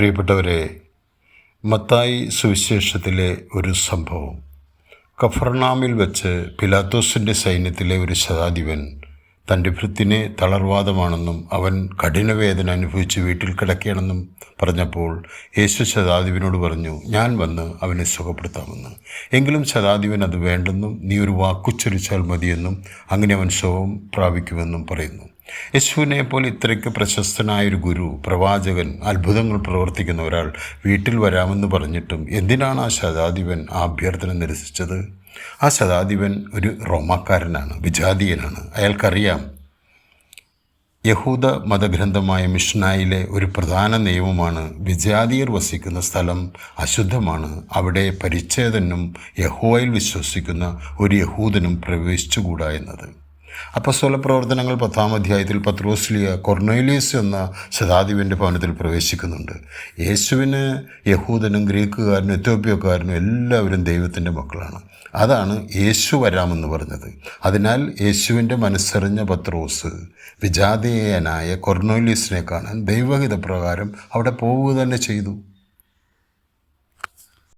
പ്രിയപ്പെട്ടവരെ മത്തായി സുവിശേഷത്തിലെ ഒരു സംഭവം. കഫർണാമിൽ വെച്ച് പിലാത്തോസിന്റെ സൈന്യത്തിലെ ഒരു ശതാധിപൻ തന്റെ ഭൃത്തിനെ തളർവാദമാണെന്നും അവൻ കഠിനവേദന അനുഭവിച്ച് വീട്ടിൽ കിടക്കുകയാണെന്നും പറഞ്ഞപ്പോൾ യേശു ശതാധിപനോട് പറഞ്ഞു ഞാൻ വന്ന് അവനെ സുഖപ്പെടുത്താമെന്ന്. എങ്കിലും ശതാധിപൻ അത് വേണ്ടെന്നും നീ ഒരു വാക്കുച്ചൊരിച്ചാൽ മതിയെന്നും അങ്ങനെ അവൻ സുഖം പ്രാപിക്കുമെന്നും പറയുന്നു. യേശുവിനെ പോലെ ഇത്രയ്ക്ക് പ്രശസ്തനായൊരു ഗുരു പ്രവാചകൻ അത്ഭുതങ്ങൾ പ്രവർത്തിക്കുന്ന ഒരാൾ വീട്ടിൽ വരാമെന്ന് പറഞ്ഞിട്ടും എന്തിനാണ് ആ ശതാധിപൻ ആ അഭ്യർത്ഥന നിരസിച്ചത്? ആ ശതാധിപൻ ഒരു റോമാക്കാരനാണ് വിജാതീയനാണ്. അയാൾക്കറിയാം യഹൂദ മതഗ്രന്ഥമായ മിഷ്നായിലെ ഒരു പ്രധാന നിയമമാണ് വിജാതിയർ വസിക്കുന്ന സ്ഥലം അശുദ്ധമാണ്. അവിടെ പരിച്ഛേദനും യഹോവയിൽ വിശ്വസിക്കുന്ന ഒരു യഹൂദനും പ്രവേശിച്ചുകൂടാ എന്നത്. അപ്പസ്വല പ്രവർത്തനങ്ങൾ പത്താം അധ്യായത്തിൽ പത്രോസ്ലിയ കൊർണേലിയസ് എന്ന ശതാധിപന്റെ ഭവനത്തിൽ പ്രവേശിക്കുന്നുണ്ട്. യേശുവിന് യഹൂദനും ഗ്രീക്കുകാരനും എത്യോപ്യക്കാരനും എല്ലാവരും ദൈവത്തിന്റെ മക്കളാണ്. അതാണ് യേശു വരാമെന്ന് പറഞ്ഞത്. അതിനാൽ യേശുവിന്റെ മനസ്സറിഞ്ഞ പത്രോസ് വിജാതീയനായ കൊർണോലിയസിനെ കാണാൻ ദൈവഹിതപ്രകാരം അവിടെ പോവുക തന്നെ ചെയ്തു.